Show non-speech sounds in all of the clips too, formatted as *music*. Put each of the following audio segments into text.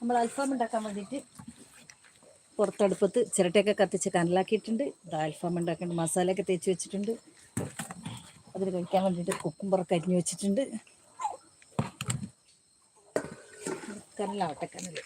നമ്മൾ അൽഫാം ഉണ്ടാക്കാൻ വേണ്ടിയിട്ട് പുറത്തടുപ്പത്ത് ചിരട്ടയൊക്കെ കത്തിച്ച് കനലാക്കിയിട്ടുണ്ട്. ഇത് അൽഫാം ഉണ്ടാക്കേണ്ട മസാലയൊക്കെ തേച്ച് വെച്ചിട്ടുണ്ട്. അതിൽ കഴിക്കാൻ വേണ്ടിയിട്ട് കുക്കുംബറൊക്കെ അരിഞ്ഞ് വെച്ചിട്ടുണ്ട്. കനലാവട്ടെ കനൽ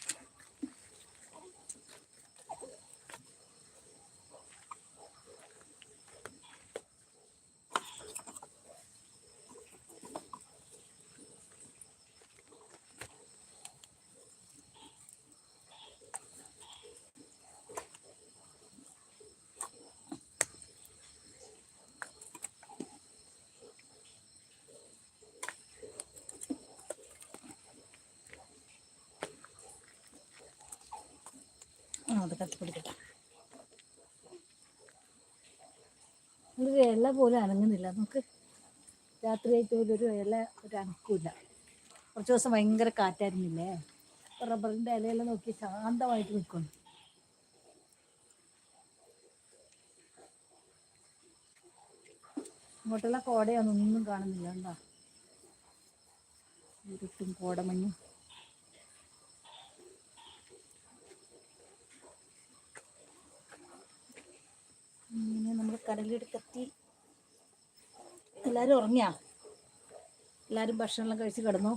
ആ അത് കത്തിപ്പിടിക്കട്ടെ ഒരു പോലും അനങ്ങുന്നില്ല. നമുക്ക് രാത്രിയായിട്ട് പോലും ഒരു ഇല ഒരു അനക്കില്ല. കുറച്ച് ദിവസം ഭയങ്കര കാറ്റായിരുന്നില്ലേ? ഇപ്പൊ റബ്ബറിന്റെ ഇലയെല്ലാം നോക്കി ശാന്തമായിട്ട് നിൽക്കുന്നു. ഇങ്ങോട്ടുള്ള കോടയൊന്നും കാണുന്നില്ല. എന്താ? ഇരുട്ടും കോടമഞ്ഞും. ഇങ്ങനെ നമ്മൾ കടലെടുത്തെത്തി എല്ലാവരും ഉറങ്ങിയാ? എല്ലാവരും ഭക്ഷണമെല്ലാം കഴിച്ച് കിടന്നു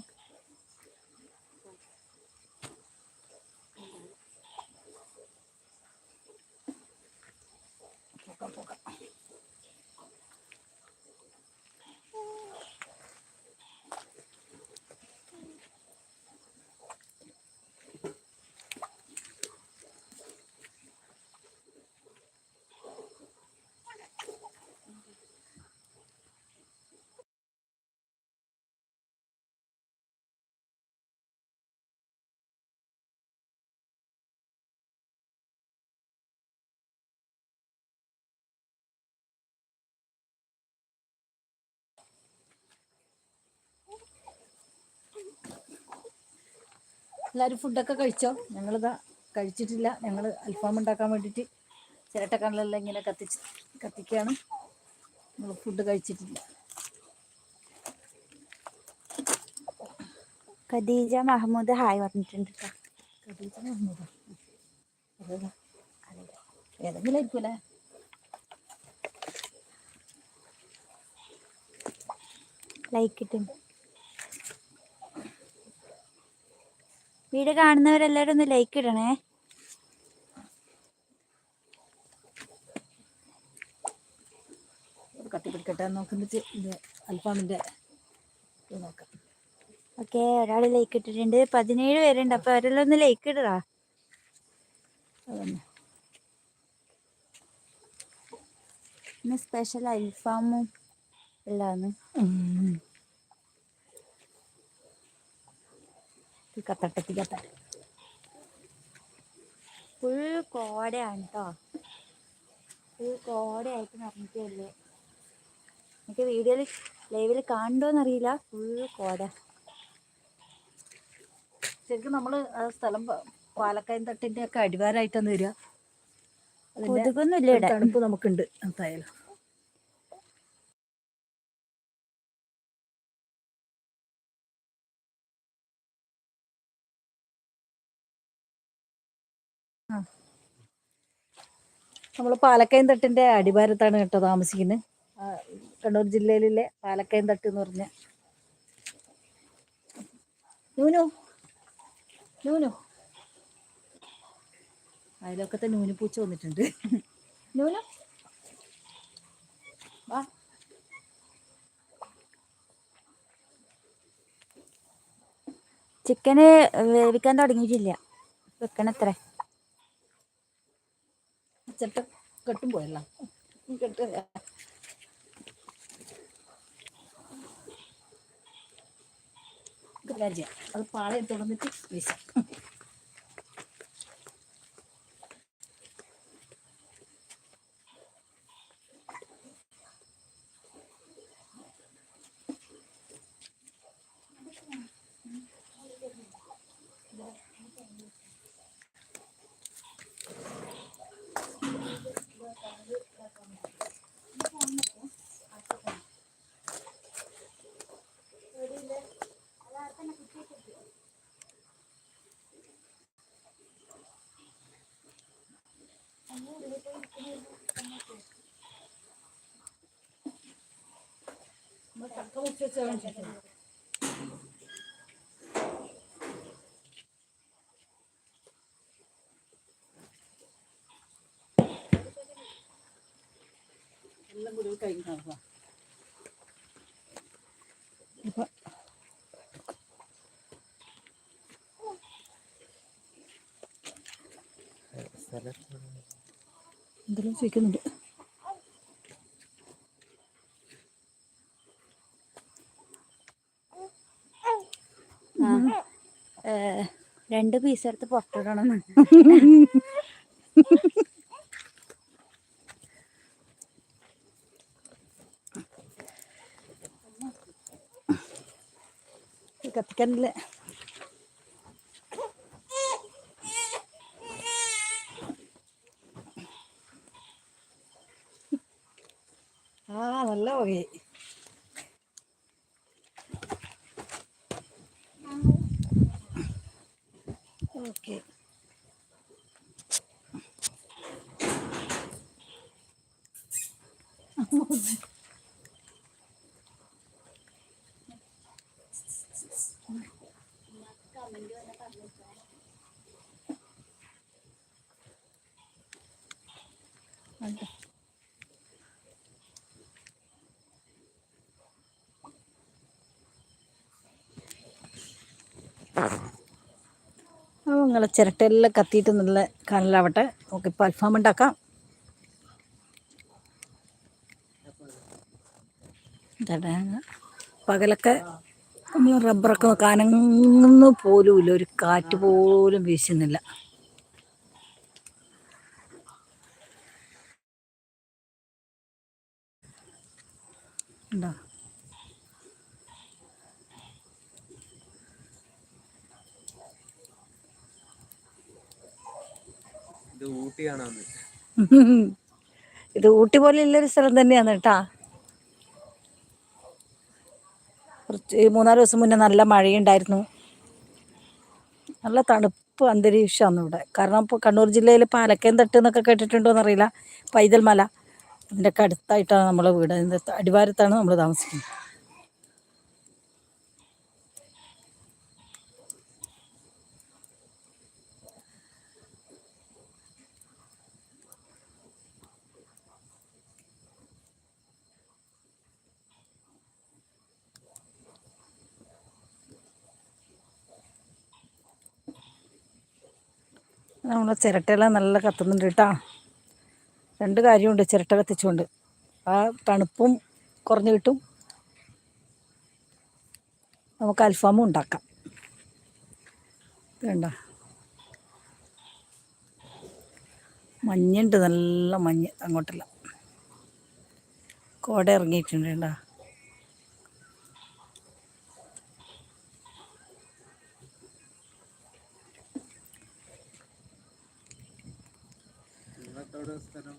പോകാം പോകാം എല്ലാവരും ഫുഡൊക്കെ കഴിച്ചോ? ഞങ്ങളിതാ കഴിച്ചിട്ടില്ല. ഞങ്ങൾ അൽഫാം ഉണ്ടാക്കാൻ വേണ്ടിയിട്ട് ചിരട്ടക്കണ്ണിലെല്ലാം ഇങ്ങനെ കത്തിച്ച് കത്തിക്കുകയാണ് നമ്മൾ ഫുഡ് കഴിച്ചിട്ടില്ല. ഖദീജ മഹമ്മൂദ് ഹായ് പറഞ്ഞിട്ടുണ്ട് ട്ടോ. ഖദീജ മഹമ്മൂദ്? ഏതെങ്കിലും ആയിരിക്കൂലേ? ലൈക്ക് ഇട്ടുണ്ട് വീഡിയോ കാണുന്നവരെല്ലാവരും ഒന്ന് ലൈക്ക് ഇടണേ. ഇത് കത്തിപ്പിടിക്കട്ടെ നോക്കുന്നത് അൽഫാമിന്റെ നോക്കാം. ഓക്കെ ഒരാൾ ലൈക്ക് ഇട്ടിട്ടുണ്ട്. പതിനേഴ് പേരുണ്ട്. അപ്പൊ അവരെല്ലാം ഒന്ന് ലൈക്ക് ഇടറാ. ഇന്ന് സ്പെഷ്യൽ അൽഫാമും എല്ലാന്ന്. തീ കത്തട്ടെ തീ കത്തട്ടെ ഫുൾ കോടയാണ് കേട്ടോ ഫുൾ കോടയായിട്ട് നിറഞ്ഞിട്ടല്ലേ എനിക്ക് വീഡിയോയിൽ ലൈവിൽ കാണണ്ടോന്നറിയില്ല. ഫുൾ കോട. ശരിക്കും നമ്മൾ ആ സ്ഥലം പാലക്കയൻ പാലക്കയം തട്ടിന്റെ ഒക്കെ അടിവാരായിട്ടാണ് വരിക. കൊതുകൊന്നുമില്ല തണുപ്പ് നമുക്കുണ്ട് എന്തായാലും. നമ്മൾ പാലക്കയം തട്ടിന്റെ അടിവാരത്താണ് കേട്ടോ താമസിക്കുന്നത് കണ്ണൂർ ജില്ലയിലെ പാലക്കയം തട്ട് എന്ന് പറഞ്ഞ നൂനു. നൂനു. അതിലൊക്കത്തെ നൂനു പൂച്ച വന്നിട്ടുണ്ട്. നൂനു. വാ. ചിക്കന് വേവിക്കാൻ തുടങ്ങിയിട്ടില്ല. വെക്കണത്ര. ചെട്ട കെട്ടും പോയല്ല. കെട്ട് ഒരു കാര്യം ചെയ്യാം. അത് പാളയം തുറന്നിട്ട് വീശാം. എല്ലാം കൂടി കഴിഞ്ഞു ഇപ്പൊ എന്തെല്ലാം ചോദിക്കുന്നുണ്ട് ഏ, രണ്ട് പീസ് എടുത്ത് പുറത്തിടണം കത്തിക്കാനില്ല. ആ നല്ല പുകയായി ഓക്കെ അപ്പോൾ നിങ്ങളെ ചിരട്ടയെല്ലാം കത്തിയിട്ട് നല്ല കനലാവട്ടെ. നമുക്കിപ്പോൾ അൽഫാം ഉണ്ടാക്കാം. പകലൊക്കെ നമ്മൾ റബ്ബറൊക്കെ കനങ്ങുന്നു പോലുമില്ല. ഒരു കാറ്റ് പോലും വീശുന്നില്ല ഉണ്ടോ ഇത് ഊട്ടിയാണെന്ന് ഇത് ഊട്ടി പോലെ ഉള്ളൊരു സ്ഥലം തന്നെയാണ് കേട്ടാ. കുറച്ച് മൂന്നാൽ ദിവസം മുന്നേ നല്ല മഴയുണ്ടായിരുന്നു. നല്ല തണുപ്പ് അന്തരീക്ഷമാണ് ഇവിടെ. കാരണം ഇപ്പോൾ കണ്ണൂർ ജില്ലയിൽ പാലക്കയം തട്ട് എന്നൊക്കെ കേട്ടിട്ടുണ്ടോ എന്നറിയില്ല. പൈതൽ മല അതിന്റെയൊക്കെ അടുത്തായിട്ടാണ് നമ്മളെ വീട്. അതിന്റെ അടിവാരത്താണ് നമ്മൾ താമസിക്കുന്നത്. നമ്മളെ ചിരട്ടയെല്ലാം നല്ല കത്തുന്നുണ്ട് കേട്ടോ. രണ്ട് കാര്യമുണ്ട് ചിരട്ട കത്തിച്ചുകൊണ്ട്. ആ തണുപ്പും കുറഞ്ഞു കിട്ടും. നമുക്ക് അൽഫാമും ഉണ്ടാക്കാം. വേണ്ട മഞ്ഞുണ്ട് നല്ല മഞ്ഞ് അങ്ങോട്ടെല്ലാം. കോട ഇറങ്ങിയിട്ടുണ്ട് കേട്ടോ. നിങ്ങളെത്തോടെ സ്ഥലം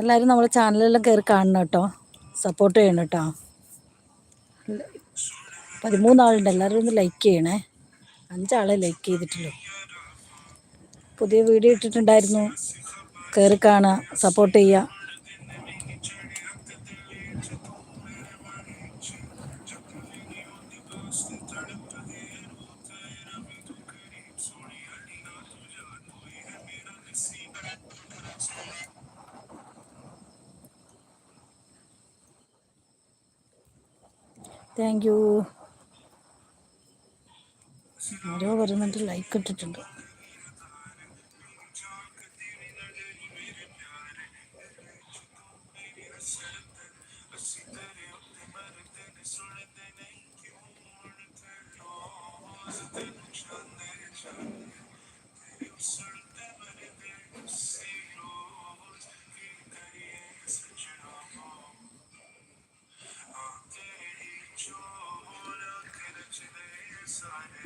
എല്ലാവരും നമ്മളെ ചാനലെല്ലാം കയറി കാണണം കേട്ടോ. സപ്പോർട്ട് ചെയ്യണം കേട്ടോ. പതിമൂന്നാളുണ്ട്. എല്ലാവരും ഒന്ന് ലൈക്ക് ചെയ്യണേ. അഞ്ചാളെ ലൈക്ക് ചെയ്തിട്ടുള്ളൂ. പുതിയ വീഡിയോ ഇട്ടിട്ടുണ്ടായിരുന്നു. കയറി കാണുക സപ്പോർട്ട് ചെയ്യുക. Thank you. ആരോ വരുന്നുണ്ട് ലൈക്ക് ഇട്ടിട്ടുണ്ട്.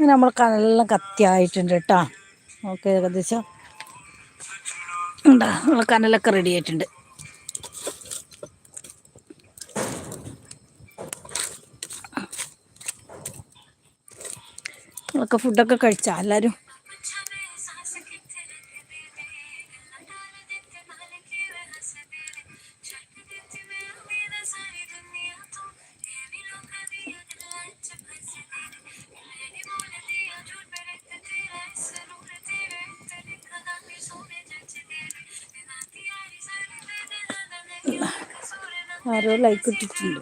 ഇങ്ങനെ നമ്മൾ കനലെല്ലാം കത്തിയായിട്ടുണ്ട് കേട്ടോ ഓക്കെ ഏകദേശം. ഉണ്ടാ നമ്മൾ കനലൊക്കെ റെഡി ആയിട്ടുണ്ട്. നമ്മളൊക്കെ ഫുഡൊക്കെ കഴിച്ചാൽ എല്ലാവരും ലൈക്ക് ഇട്ടിട്ടുണ്ട്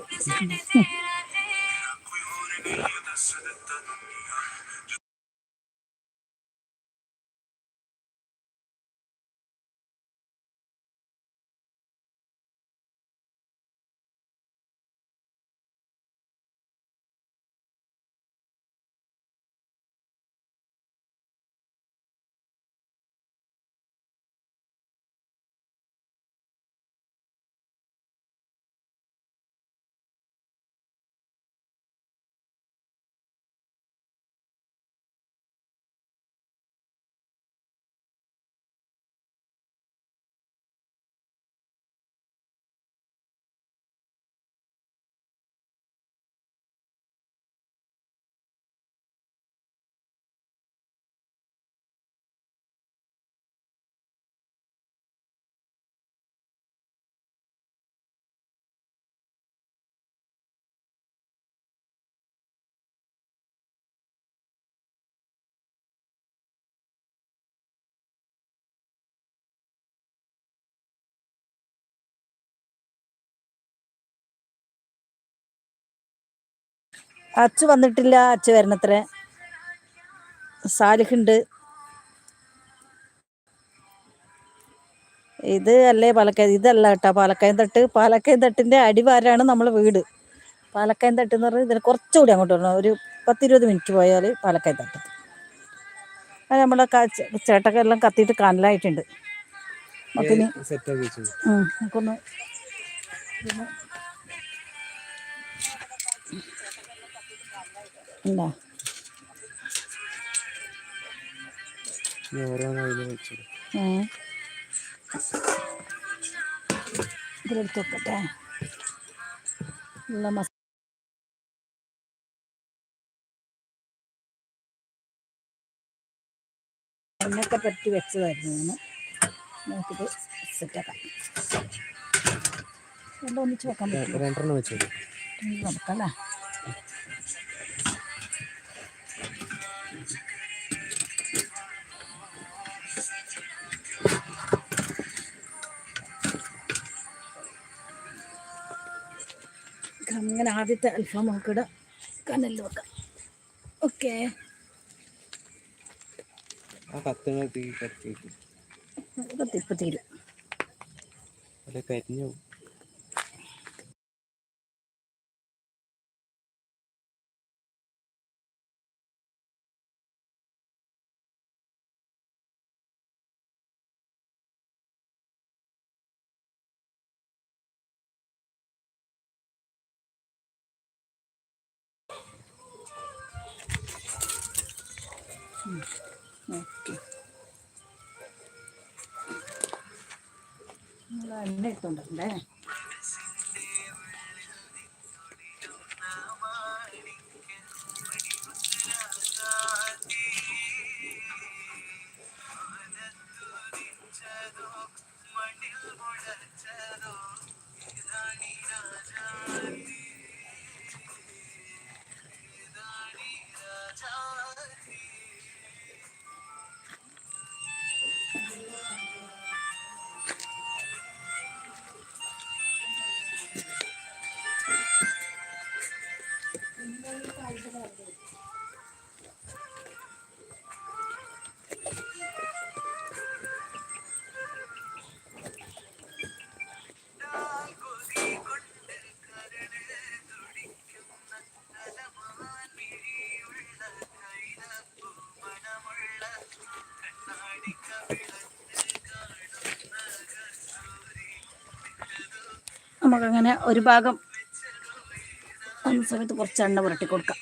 അച്ചു വന്നിട്ടില്ല അച്ചു വരണത്രേ. സാലിഹുണ്ട്. ഇത് അല്ലേ പാലക്കയം ഇതല്ല കേട്ടോ പാലക്കയം തട്ട്. പാലക്കയം തട്ടിന്റെ അടിവാരാണ് നമ്മളെ വീട്. പാലക്കയം തട്ട് എന്ന് പറഞ്ഞാൽ ഇതിന് കുറച്ചുകൂടി അങ്ങോട്ട് വരണം. ഒരു പത്തിരുപത് മിനിറ്റ് പോയാൽ പാലക്കയം തട്ട്. അത് നമ്മളെ ചേട്ടൊക്കെ എല്ലാം കത്തിയിട്ട് കനലായിട്ടുണ്ട്. ഉം, നമുക്കൊന്ന് എന്താ. ഇതിലെടുത്ത് വെക്കട്ടെ. ഉള്ള മസ എണ്ണയൊക്കെ പറ്റി വെച്ചതായിരുന്നു നമുക്കിത് സെറ്റാക്കാം എല്ലാം ഒന്നിച്ച് വെക്കാൻ പറ്റും രണ്ടെണ്ണം വെച്ചു നടക്കല്ലേ അങ്ങനെ ആദ്യത്തെ അൽഫാം നമുക്കിവിടെ കനലിൽ വെക്കാം. ഓക്കെ. ആ കത്തുകൾ തീ കത്തി വെക്കും ഇപ്പം തീരും. അല്ലെ കരിഞ്ഞു പോകും. എണ്ണ എടുത്തോണ്ടല്ലേ നമുക്കങ്ങനെ ഒരു ഭാഗം വന്ന സമയത്ത് കുറച്ച് എണ്ണ പുരട്ടി കൊടുക്കാം.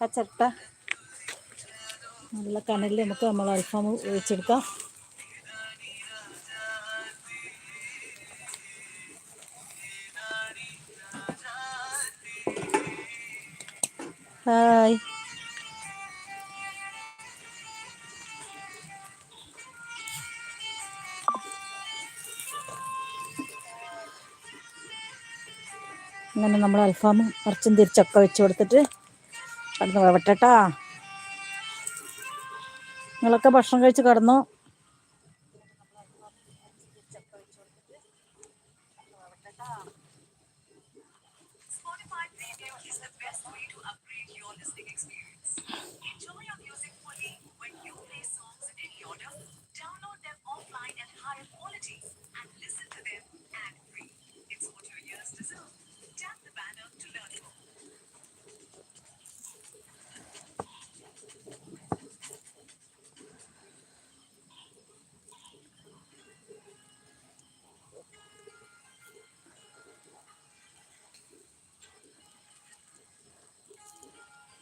പച്ചട്ട നല്ല കനലിൽ നമുക്ക് നമ്മൾ അൽഫാം ഒഴിച്ചെടുക്കാം. അങ്ങനെ നമ്മൾ അൽഫാമും കുറച്ചും തിരിച്ചൊക്കെ വെച്ച് കൊടുത്തിട്ട് കടന്ന് വേവട്ടെട്ടാ നിങ്ങളൊക്കെ ഭക്ഷണം കഴിച്ച് കടന്നു? Spotify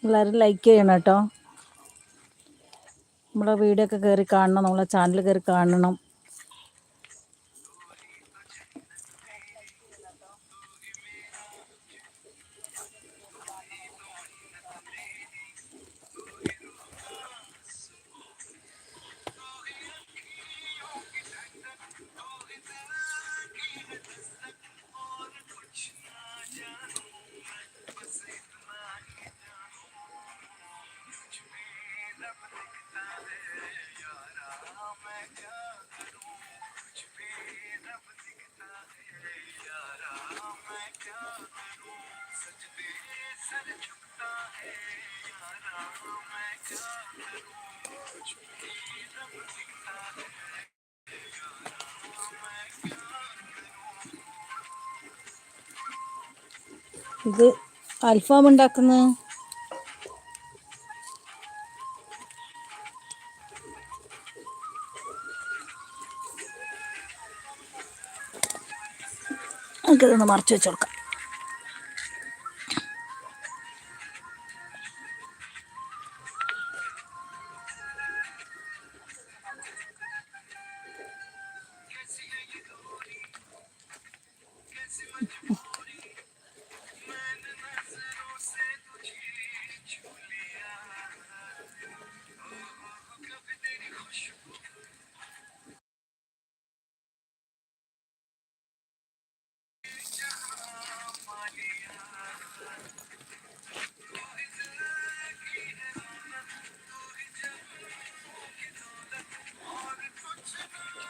എല്ലാവരും ലൈക്ക് ചെയ്യണം കേട്ടോ. നമ്മളെ വീഡിയോ ഒക്കെ കയറി കാണണം നമ്മളെ ചാനൽ കയറി കാണണം. ഇത് അൽഫാം ഉണ്ടാക്കുന്നത് നമുക്കിതൊന്ന് മറച്ചു വെച്ച് കൊടുക്കാം.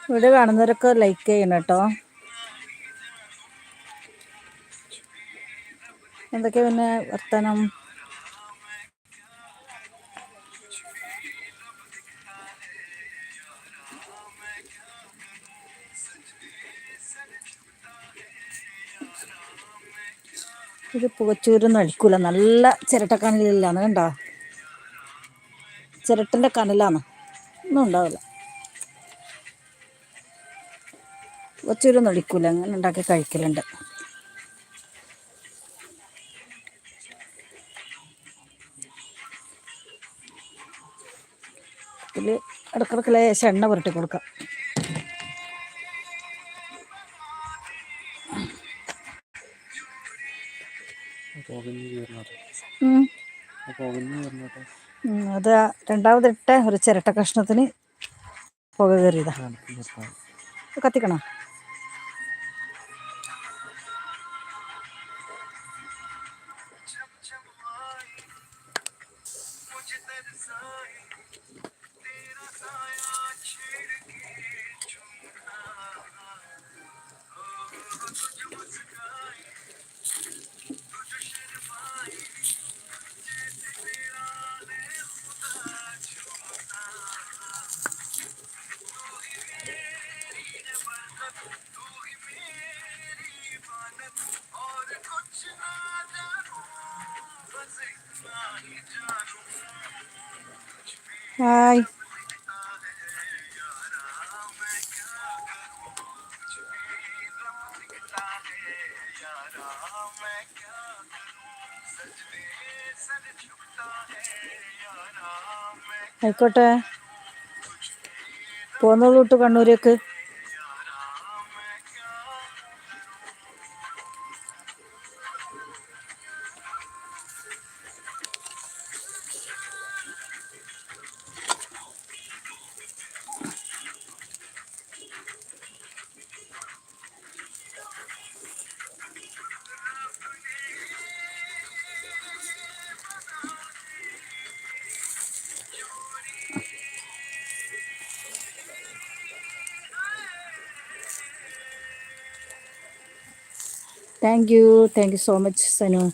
വീഡിയോ കാണുന്നവരൊക്കെ ലൈക്ക് ചെയ്യണം കേട്ടോ. എന്തൊക്കെ പിന്നെ വർത്തനം? ഇത് പുകച്ചൂരൊന്നും അടിക്കൂല. നല്ല ചിരട്ടക്കനലിലാണ് കണ്ടോ? ചിരട്ടന്റെ കനലാണ്. ഒന്നും ഉണ്ടാവില്ല. പുകച്ചൂരൊന്നും അടിക്കൂല അങ്ങനെ ഉണ്ടാക്കി കഴിക്കലുണ്ട്. ഇതിൽ ഇടക്കിടക്ക് ലേശം എണ്ണ പുരട്ടി കൊടുക്കാം. അത് രണ്ടാമതിട്ട ഒരു ചിരട്ട കഷ്ണത്തിന് പുക കയറിയതാണ് കത്തിക്കണോ? ആയിക്കോട്ടെ. പോന്നോളൂട്ട് വിട്ടു Thank you. Thank you so much Senor.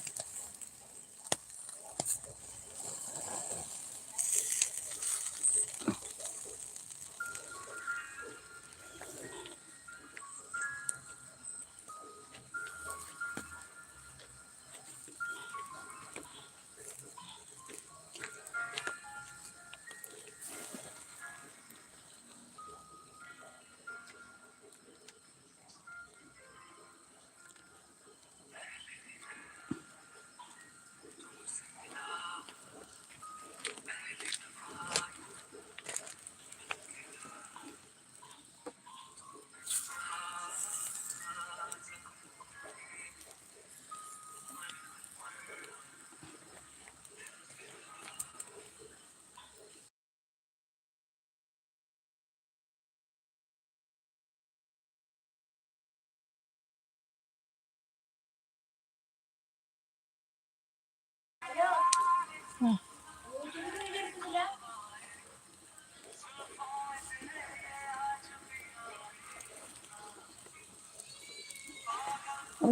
On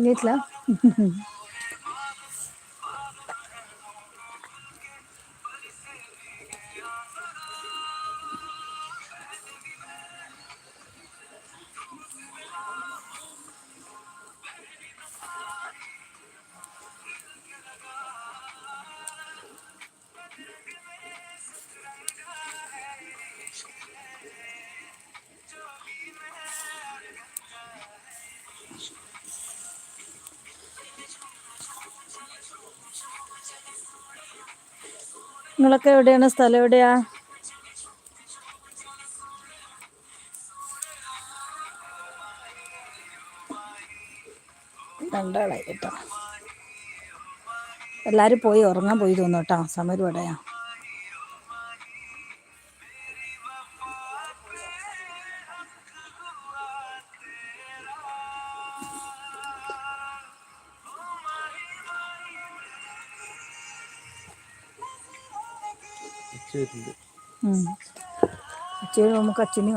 est là. *laughs* നിങ്ങളൊക്കെ എവിടെയാണ്? സ്ഥലം എവിടെയാ? രണ്ടാളായി കേട്ടോ. എല്ലാവരും പോയി ഉറങ്ങാൻ പോയി തോന്നു കേട്ടോ. സമരം ഇവിടെയാ చేయడం ఒక చిన్న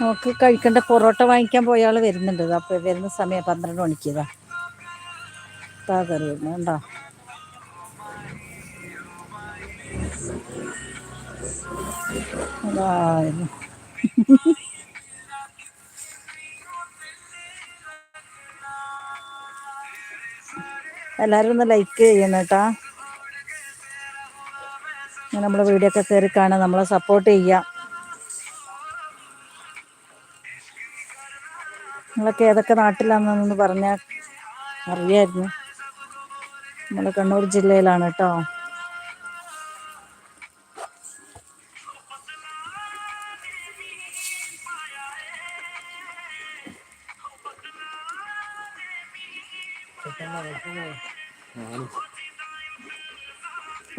നമുക്ക് കഴിക്കേണ്ട പൊറോട്ട വാങ്ങിക്കാൻ പോയ ആൾ വരുന്നുണ്ട്. അപ്പോൾ വരുന്ന സമയം പന്ത്രണ്ട് മണിക്ക് ഇതാ. ഇതാ കറി എല്ലാവരും ഒന്ന് ലൈക്ക് ചെയ്യണം കേട്ടാ. നമ്മളെ വീഡിയോ ഒക്കെ കയറി കാണാൻ നമ്മളെ സപ്പോർട്ട് ചെയ്യാം. നിങ്ങളൊക്കെ ഏതൊക്കെ നാട്ടിലാണെന്നൊന്ന് പറഞ്ഞാൽ അറിയായിരുന്നു. നമ്മൾ കണ്ണൂർ ജില്ലയിലാണ് കേട്ടോ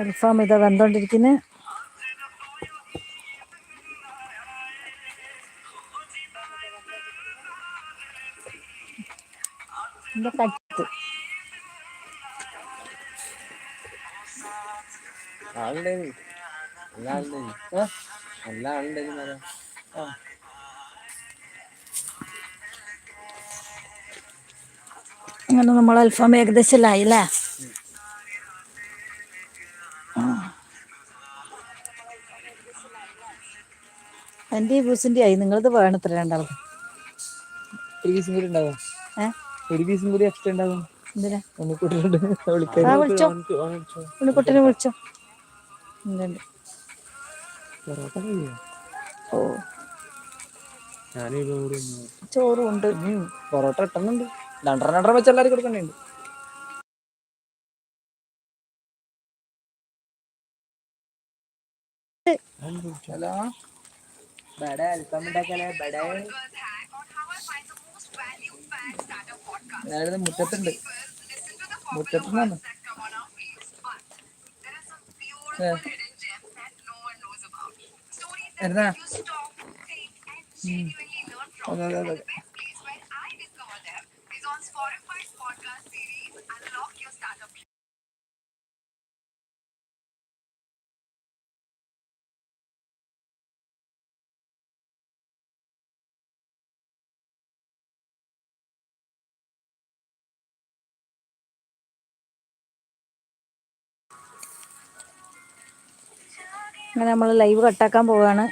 അൽഫാം ഇതാ വന്നോണ്ടിരിക്കുന്നത് അങ്ങനെ നമ്മൾ അൽഫാം ഏകദേശം അല്ലേ എന്റെ ഈ ബൂസിന്റെ ആയി. നിങ്ങളത് വേണം ഇത്ര രണ്ടാളും ഒരു പീസും കൂടി ഉണ്ടാവോ? ഏ? ഒരു പീസും കൂടി എക്സ്ട്രാ ഉണ്ടാവും? എന്തിനാ? വിളിച്ചോ. ഉണ്ണിക്കുട്ടനെ വിളിച്ചോ. ഓ. ഞാനിപ്പോ കൂടി ചോറും ഉണ്ട്. പൊറോട്ട ഇട്ടുന്നുണ്ട് രണ്ടര രണ്ടര വെച്ച് എല്ലാവരും കൊടുക്കണ്ടുണ്ട് ഹലോ? ഉണ്ടാക്കാലേ ഞാനിത് മുറ്റത്തുണ്ട്. മുറ്റത്തുനിന്നാണ്. എന്നാ അതെ അതെ അതെ. അങ്ങനെ നമ്മൾ ലൈവ് കട്ടാക്കാൻ പോവുകയാണ്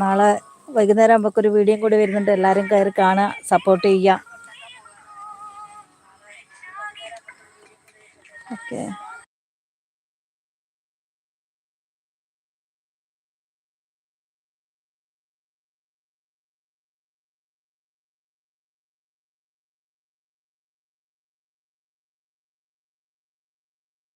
നാളെ വൈകുന്നേരം ആകുമ്പോൾ ഒരു വീഡിയോ കൂടി വരുന്നുണ്ട്. എല്ലാവരും കയറി കാണുക സപ്പോർട്ട് ചെയ്യുക. ഓക്കെ